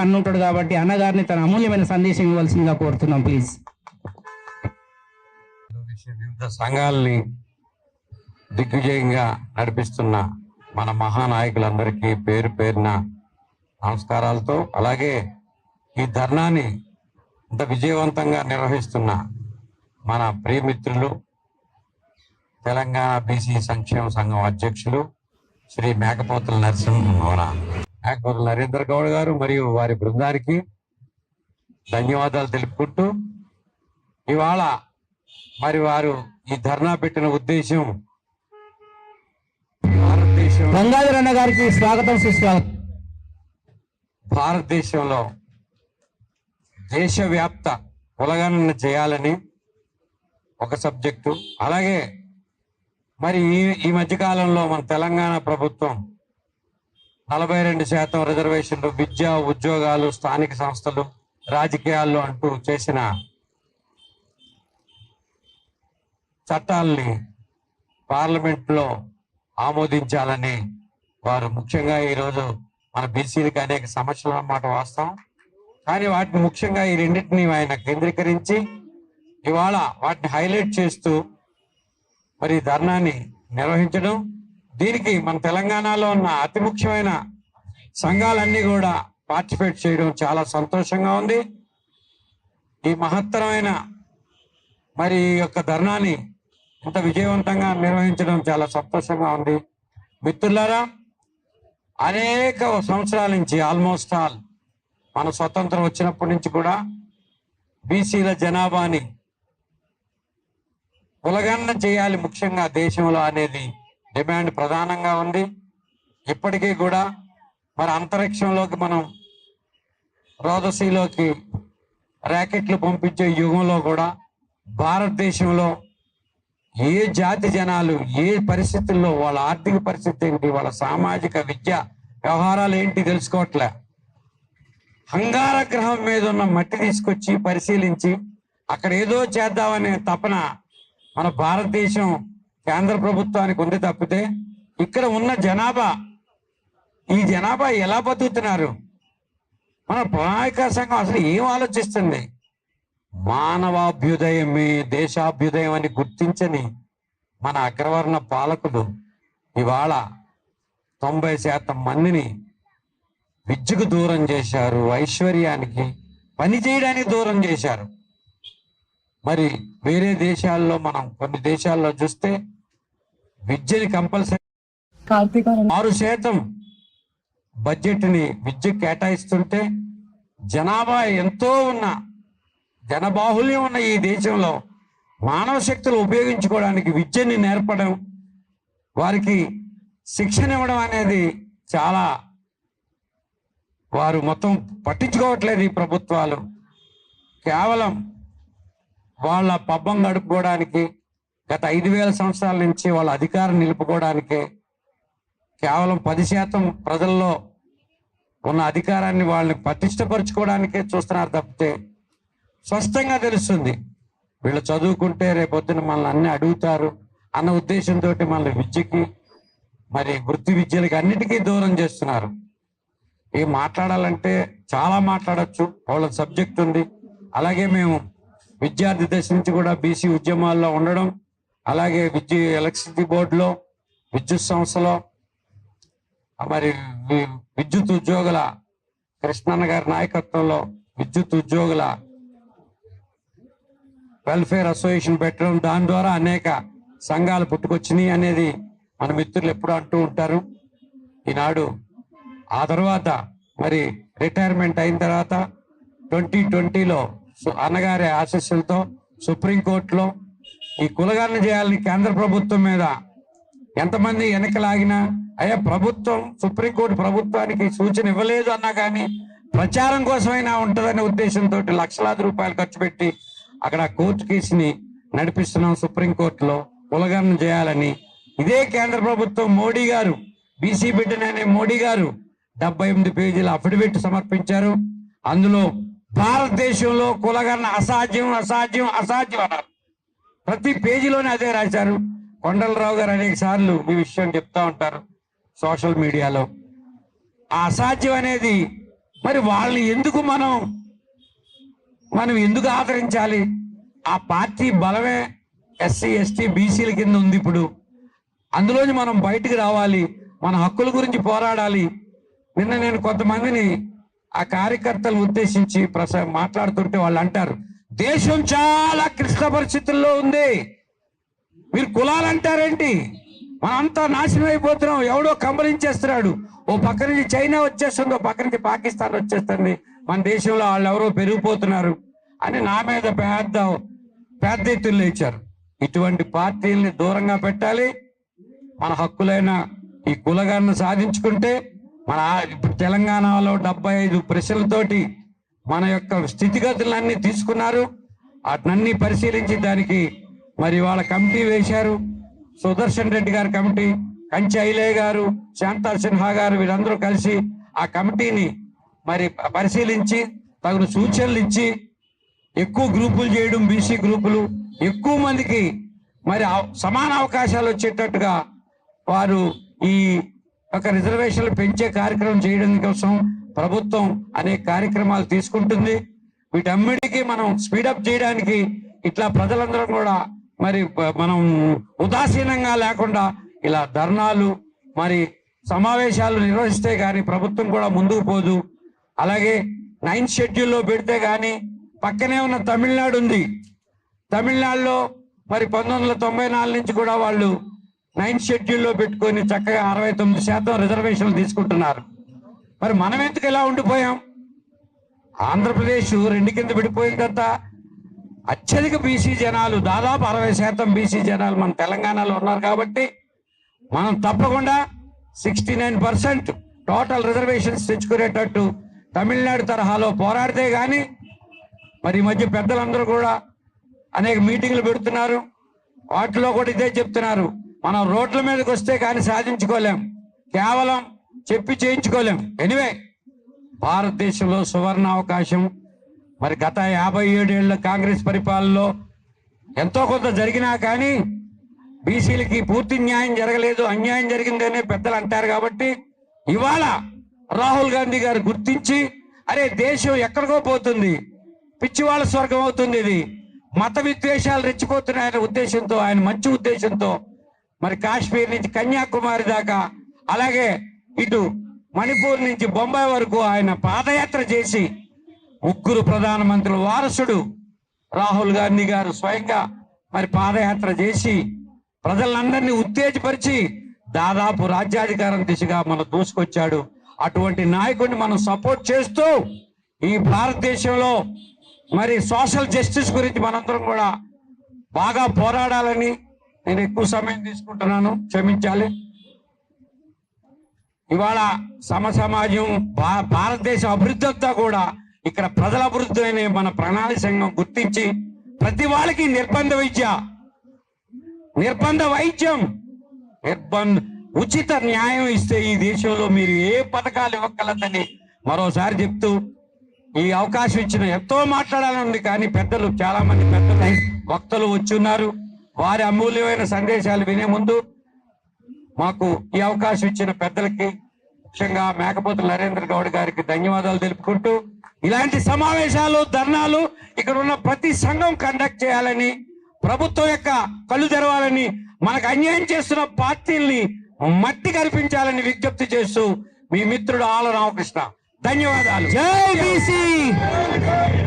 అన్న ఉంటాడు కాబట్టి అన్నగారిని తన అమూల్యమైన సందేశం ఇవ్వాల్సిందిగా కోరుతున్నాం ప్లీజ్ వివిధ సంఘాలని దిగ్విజయంగా నడిపిస్తున్న మన మహానాయకులందరికీ పేరు పేరున నమస్కారాలతో అలాగే ఈ ధర్నాని ఇంత విజయవంతంగా నిర్వహిస్తున్న మన ప్రియమిత్రులు తెలంగాణ బీసీ సంక్షేమ సంఘం అధ్యక్షులు శ్రీ మేకపోతుల నరసింహ మేకపోతుల నరేంద్ర గౌడ్ గారు మరియు వారి బృందానికి ధన్యవాదాలు తెలుపుకుంటూ ఇవాళ మరి వారు ఈ ధర్నా పెట్టిన ఉద్దేశం భారతదేశం గంగాధర్ అన్న గారికి స్వాగతం సుస్వాగతం. భారతదేశంలో దేశవ్యాప్త కులగణన చేయాలని ఒక సబ్జెక్టు. అలాగే మరి ఈ ఈ మధ్యకాలంలో మన తెలంగాణ ప్రభుత్వం నలభై రెండు శాతం రిజర్వేషన్లు విద్య ఉద్యోగాలు స్థానిక సంస్థలు రాజకీయాల్లో అంటూ చేసిన చట్టాల్ని పార్లమెంట్లో ఆమోదించాలని వారు ముఖ్యంగా ఈరోజు మన బీసీలకు అనేక సమస్యలు అన్నమాట వాస్తవం. కానీ వాటిని ముఖ్యంగా ఈ రెండింటిని ఆయన కేంద్రీకరించి ఇవాళ వాటిని హైలైట్ చేస్తూ మరి ధర్నాన్ని నిర్వహించడం దీనికి మన తెలంగాణలో ఉన్న అతి ముఖ్యమైన సంఘాలన్నీ కూడా పార్టిసిపేట్ చేయడం చాలా సంతోషంగా ఉంది. ఈ మహత్తరమైన మరి ఈ యొక్క ధర్నాన్ని ఇంత విజయవంతంగా నిర్వహించడం చాలా సంతోషంగా ఉంది. మిత్రులారా అనేక సంవత్సరాల నుంచి ఆల్మోస్ట్ ఆల్ మన స్వతంత్రం వచ్చినప్పటి నుంచి కూడా బీసీల జనాభాని ఉలగన్న చేయాలి ముఖ్యంగా దేశంలో అనేది డిమాండ్ ప్రధానంగా ఉంది. ఇప్పటికీ కూడా మరి అంతరిక్షంలోకి మనం రోదసీలోకి ర్యాకెట్లు పంపించే యుగంలో కూడా భారతదేశంలో ఏ జాతి జనాలు ఏ పరిస్థితుల్లో వాళ్ళ ఆర్థిక పరిస్థితి ఏంటి వాళ్ళ సామాజిక విద్య వ్యవహారాలు ఏంటి తెలుసుకోవట్లే. హంగార గ్రహం మీద ఉన్న మట్టి తీసుకొచ్చి పరిశీలించి అక్కడ ఏదో చేద్దామనే తపన మన భారతదేశం కేంద్ర ప్రభుత్వానికి ఉంది తప్పితే ఇక్కడ ఉన్న జనాభా ఈ జనాభా ఎలా బతుకుతున్నారు? మన ప్రణాళిక సంఘం అసలు ఏం ఆలోచిస్తుంది? మానవాభ్యుదయమే దేశాభ్యుదయం అని గుర్తించని మన అగ్రవర్ణ పాలకులు ఇవాళ తొంభై శాతం మందిని విద్యకు దూరం చేశారు ఐశ్వర్యానికి పని చేయడానికి దూరం చేశారు. మరి వేరే దేశాల్లో మనం కొన్ని దేశాల్లో చూస్తే విద్యని కంపల్సరీ ఆరు శాతం బడ్జెట్ని విద్య కేటాయిస్తుంటే జనాభా ఎంతో ఉన్న జనబాహుల్యం ఉన్న ఈ దేశంలో మానవ శక్తులు ఉపయోగించుకోవడానికి విద్యని నేర్పడం వారికి శిక్షణ ఇవ్వడం అనేది చాలా వారు మొత్తం పట్టించుకోవట్లేదు ఈ ప్రభుత్వాలు. కేవలం వాళ్ళ పబ్బం గడుపుకోవడానికి గత ఐదు వేల సంవత్సరాల నుంచి వాళ్ళ అధికారం నిలుపుకోవడానికే కేవలం పది శాతం ప్రజల్లో ఉన్న అధికారాన్ని వాళ్ళని పటిష్టపరచుకోవడానికే చూస్తున్నారు తప్పితే స్పష్టంగా తెలుస్తుంది. వీళ్ళు చదువుకుంటే రేపొద్దున మనల్ని అన్ని అడుగుతారు అన్న ఉద్దేశంతో మనల్ని విద్యకి మరి వృత్తి విద్యలకి అన్నిటికీ దూరం చేస్తున్నారు. ఏం మాట్లాడాలంటే చాలా మాట్లాడొచ్చు వాళ్ళ సబ్జెక్ట్ ఉంది. అలాగే మేము విద్యార్థి దశ నుంచి కూడా బీసీ ఉద్యమాల్లో ఉండడం అలాగే విద్యు ఎలక్ట్రిసిటీ బోర్డులో విద్యుత్ సంస్థలో మరి విద్యుత్ ఉద్యోగుల కృష్ణన్న గారి నాయకత్వంలో విద్యుత్ ఉద్యోగుల వెల్ఫేర్ అసోసియేషన్ పెట్టడం దాని ద్వారా అనేక సంఘాలు పుట్టుకొచ్చినాయి అనేది మన మిత్రులు ఎప్పుడు అంటూ ఉంటారు. ఈనాడు ఆ తర్వాత మరి రిటైర్మెంట్ అయిన తర్వాత ట్వంటీ ట్వంటీలో అన్నగారి ఆశీస్సులతో సుప్రీంకోర్టులో ఈ కులగారణ చేయాలని కేంద్ర ప్రభుత్వం మీద ఎంతమంది వెనకలాగినా అయ్యా ప్రభుత్వం సుప్రీంకోర్టు ప్రభుత్వానికి సూచన ఇవ్వలేదు అన్నా కానీ ప్రచారం కోసమైనా ఉంటుందనే ఉద్దేశంతో లక్షలాది రూపాయలు ఖర్చు పెట్టి అక్కడ కోర్టు కేసుని నడిపిస్తున్నాం సుప్రీంకోర్టులో. కులగణన చేయాలని ఇదే కేంద్ర ప్రభుత్వం మోడీ గారు బీసీ బిడ్డననే మోడీ గారు డెబ్బై ఎనిమిది పేజీల అఫిడవిట్ సమర్పించారు. అందులో భారతదేశంలో కులగణన అసాధ్యం అసాధ్యం అసాధ్యం అన్నారు. ప్రతి పేజీలోనే అదే రాశారు. కొండలరావు గారు అనేక సార్లు ఈ విషయం చెప్తా ఉంటారు సోషల్ మీడియాలో. ఆ అసాధ్యం అనేది మరి వాళ్ళని ఎందుకు మనం మనం ఎందుకు ఆదరించాలి? ఆ పార్టీ బలమే ఎస్సీ ఎస్టీ బీసీల కింద ఉంది ఇప్పుడు. అందులోని మనం బయటికి రావాలి మన హక్కుల గురించి పోరాడాలి. నిన్న నేను కొంతమందిని ఆ కార్యకర్తలు ఉద్దేశించి ప్రస మాట్లాడుతుంటే వాళ్ళు అంటారు దేశం చాలా క్లిష్ట పరిస్థితుల్లో ఉంది. మీరు కులాలు అంటారేంటి మనంతా నాశనం అయిపోతున్నాం. ఎవడో కంబలించేస్తున్నాడు. ఓ పక్క నుంచి చైనా వచ్చేస్తుంది ఓ పక్క నుంచి పాకిస్తాన్ వచ్చేస్తుంది. మన దేశంలో వాళ్ళు ఎవరో పెరిగిపోతున్నారు అని నా మీద పెద్ద పెద్ద ఎత్తులు లేచారు ఇటువంటి పార్టీల్ని దూరంగా పెట్టాలి. మన హక్కులైన ఈ కులగాన్ని సాధించుకుంటే మన ఇప్పుడు తెలంగాణలో డెబ్బై ఐదు ప్రశ్నలతోటి మన యొక్క స్థితిగతులన్నీ తీసుకున్నారు. వాటినన్నీ పరిశీలించి దానికి మరి వాళ్ళ కమిటీ వేశారు. సుదర్శన్ రెడ్డి గారి కమిటీ కంచి ఐలయ్య గారు శాంతా సిన్హా గారు వీళ్ళందరూ కలిసి ఆ కమిటీని మరి పరిశీలించి తగిన సూచనలు ఇచ్చి ఎక్కువ గ్రూపులు చేయడం బీసీ గ్రూపులు ఎక్కువ మందికి మరి అవ- సమాన అవకాశాలు వచ్చేటట్టుగా వారు ఈ ఒక రిజర్వేషన్లు పెంచే కార్యక్రమం చేయడం కోసం ప్రభుత్వం అనేక కార్యక్రమాలు తీసుకుంటుంది. వీటన్నిటికీ మనం స్పీడప్ చేయడానికి ఇట్లా ప్రజలందరం కూడా మరి మనం ఉదాసీనంగా లేకుండా ఇలా ధర్నాలు మరి సమావేశాలు నిర్వహిస్తే కానీ ప్రభుత్వం కూడా ముందుకు పోదు. అలాగే నైన్త్ షెడ్యూల్లో పెడితే కానీ పక్కనే ఉన్న తమిళనాడు ఉంది. తమిళనాడులో మరి పంతొమ్మిది వందల తొంభై నాలుగు నుంచి కూడా వాళ్ళు నైన్త్ షెడ్యూల్లో పెట్టుకొని చక్కగా అరవై తొమ్మిది శాతం రిజర్వేషన్లు తీసుకుంటున్నారు. మరి మనం ఎందుకు ఇలా ఉండిపోయాం? ఆంధ్రప్రదేశ్ రెండు కింద విడిపోయిన అత్యధిక బీసీ జనాలు దాదాపు అరవై శాతం బీసీ జనాలు మన తెలంగాణలో ఉన్నారు కాబట్టి మనం తప్పకుండా sixty nine percent total reservations తెచ్చుకునేటట్టు Tamil Nadu తరహాలో పోరాడితే కానీ మరి ఈ మధ్య పెద్దలందరూ కూడా అనేక మీటింగ్లు పెడుతున్నారు. వాటిలో కూడా ఇదే చెప్తున్నారు. మనం రోడ్ల మీదకి వస్తే కానీ సాధించుకోలేం. కేవలం చెప్పి చేయించుకోలేం. ఎనివే భారతదేశంలో సువర్ణ అవకాశం. మరి గత యాభై ఏడేళ్ళ కాంగ్రెస్ పరిపాలనలో ఎంతో కొంత జరిగినా కానీ బీసీలకి పూర్తి న్యాయం జరగలేదు అన్యాయం జరిగిందనే పెద్దలు అంటారు కాబట్టి ఇవాళ రాహుల్ గాంధీ గారు గుర్తించి అరే దేశం ఎక్కడికో పోతుంది పిచ్చివాళ్ళ స్వర్గం అవుతుంది ఇది. మత విద్వేషాలు రెచ్చిపోతున్నాయనే ఉద్దేశంతో ఆయన మంచి ఉద్దేశంతో మరి కాశ్మీర్ నుంచి కన్యాకుమారి దాకా అలాగే ఇటు మణిపూర్ నుంచి బొంబాయి వరకు ఆయన పాదయాత్ర చేసి ముగ్గురు ప్రధానమంత్రుల వారసుడు రాహుల్ గాంధీ గారు స్వయంగా మరి పాదయాత్ర చేసి ప్రజలందరినీ ఉత్తేజపరిచి దాదాపు రాజ్యాధికారం దిశగా మనం దూసుకొచ్చాడు. అటువంటి నాయకుడిని మనం సపోర్ట్ చేస్తూ ఈ భారతదేశంలో మరి సోషల్ జస్టిస్ గురించి మనందరం కూడా బాగా పోరాడాలని నేను ఎక్కువ సమయం తీసుకుంటున్నాను. క్షమించాలి. ఇవాళ సమ సమాజం భా- భారతదేశ అభివృద్ధి అంతా కూడా ఇక్కడ ప్రజల అభివృద్ధి అనే మన ప్రణాళిక సంఘం గుర్తించి ప్రతి వాళ్ళకి నిర్బంధ విద్య నిర్బంధ వైద్యం నిర్బంధ ఉచిత న్యాయం ఇస్తే ఈ దేశంలో మీరు ఏ పథకాలు ఇవ్వగలదని మరోసారి చెప్తూ ఈ అవకాశం ఇచ్చిన ఎంతో మాట్లాడాలని ఉంది కానీ పెద్దలు చాలా మంది పెద్దలు వక్తలు వచ్చి ఉన్నారు వారి అమూల్యమైన సందేశాలు వినే ముందు మాకు ఈ అవకాశం ఇచ్చిన పెద్దలకి ముఖ్యంగా మేకపోతు నరేంద్ర గౌడ్ గారికి ధన్యవాదాలు తెలుపుకుంటూ ఇలాంటి సమావేశాలు ధర్నాలు ఇక్కడ ఉన్న ప్రతి సంఘం కండక్ట్ చేయాలని ప్రభుత్వం యొక్క కళ్ళు తెరవాలని మనకు అన్యాయం చేస్తున్న పార్టీల్ని మట్టి కల్పించాలని విజ్ఞప్తి చేస్తూ మీ మిత్రుడు ఆల రామకృష్ణ. ధన్యవాదాలు. జై బీసీ!